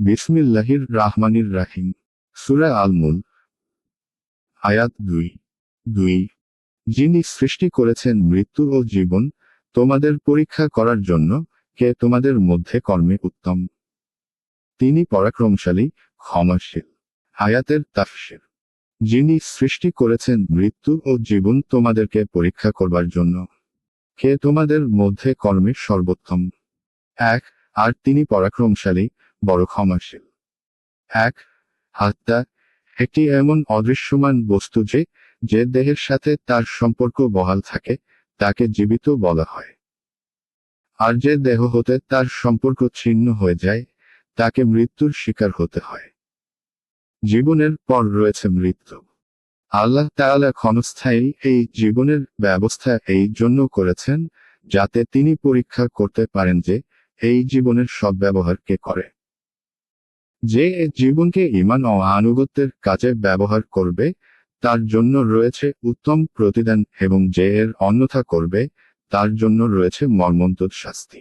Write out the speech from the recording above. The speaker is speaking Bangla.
বিসমিল্লাহির রাহমানির রাহিম। সুরা আল মুল আয়াত দুই। দুই। যিনি সৃষ্টি করেছেন মৃত্যু ও জীবন, তোমাদের পরীক্ষা করার জন্য কে তোমাদের মধ্যে কর্মে উত্তম? তিনি পরাক্রমশালী, ক্ষমাশীল। আয়াতের তাফসির। যিনি সৃষ্টি করেছেন মৃত্যু ও জীবন তোমাদেরকে পরীক্ষা করবার জন্য কে তোমাদের মধ্যে কর্মে সর্বোত্তম? এক। আর তিনি পরাক্রমশালী বড় ক্ষমাশীল। এক আত্মা একটি এমন অদৃশ্যমান বস্তু যে যে দেহের সাথে তার সম্পর্ক বহাল থাকে, তাকে জীবিত বলা হয়। আর যে দেহ হতে তার সম্পর্ক ছিন্ন হয়ে যায়, তাকে মৃত্যুর শিকার হতে হয়। জীবনের পর রয়েছে মৃত্যু। আল্লাহ তাআলা ক্ষণস্থায়ী এই জীবনের ব্যবস্থা এই জন্য করেছেন, যাতে তিনি পরীক্ষা করতে পারেন যে, এই জীবনের সদ্ব্যবহার কে করে। যে জীবনকে ইমান ও আনুগত্যের কাজে ব্যবহার করবে, তার জন্য রয়েছে উত্তম প্রতিদান এবং যে এর অন্যথা করবে, তার জন্য রয়েছে মর্মন্তুদ শাস্তি।